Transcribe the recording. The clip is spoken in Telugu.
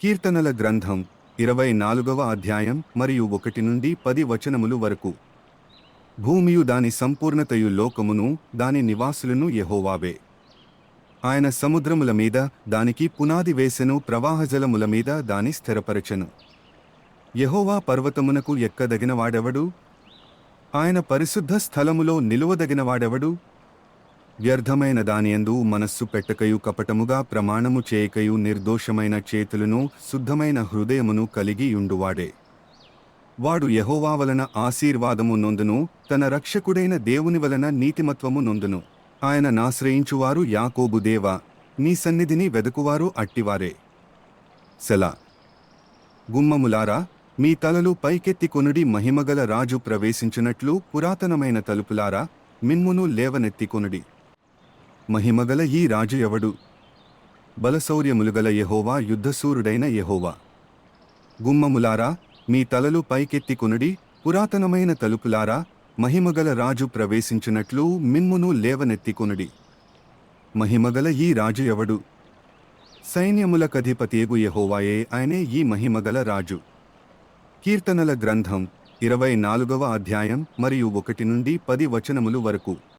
కీర్తనల గ్రంథం ఇరవై నాలుగవ అధ్యాయం మరియు ఒకటి నుండి పది వచనములు వరకు. భూమియు దాని సంపూర్ణతయు లోకమును దాని నివాసులను యెహోవావే. ఆయన సముద్రముల మీద దానికి పునాది వేసెను ప్రవాహజలముల మీద దాని స్థిరపరచెను. యహోవా పర్వతమునకు ఎక్కదగినవాడెవడు? ఆయన పరిశుద్ధ స్థలములో నిలువదగినవాడెవడు? వ్యర్థమైన దానియందు మనస్సు పెట్టకయు కపటముగా ప్రమాణము చేయకయు నిర్దోషమైన చేతులను శుద్ధమైన హృదయమును కలిగి యుండువాడే వాడు యహోవా వలన ఆశీర్వాదము నొందును తన రక్షకుడైన దేవుని వలన నీతిమత్వము నొందును. ఆయన నాశ్రయించువారు యాకోబు దేవా నీ సన్నిధిని వెదకువారు అట్టివారే. సెలా. గుమ్మములారా మీ తలలు పైకెత్తి కొనుడి మహిమగల రాజు ప్రవేశించినట్లు పురాతనమైన తలుపులారా మిన్మును లేవనెత్తి కొనుడి. మహిమగల ఈ రాజు ఎవడు బలశౌర్యములుగల యహోవా యుద్ధసూరుడైన యహోవా. గుమ్మములారా మీ తలలు పైకెత్తి కొనుడి పురాతనమైన తలుపులారా మహిమగల రాజు ప్రవేశించినట్లు మిమ్మును లేవనెత్తి కొనుడి. మహిమగల ఈ రాజు ఎవడు సైన్యములకధిపతియగు యహోవాయే ఆయనే ఈ మహిమగల రాజు. కీర్తనల గ్రంథం ఇరవై నాలుగవ అధ్యాయం మరియు ఒకటి నుండి పది వచనములు వరకు.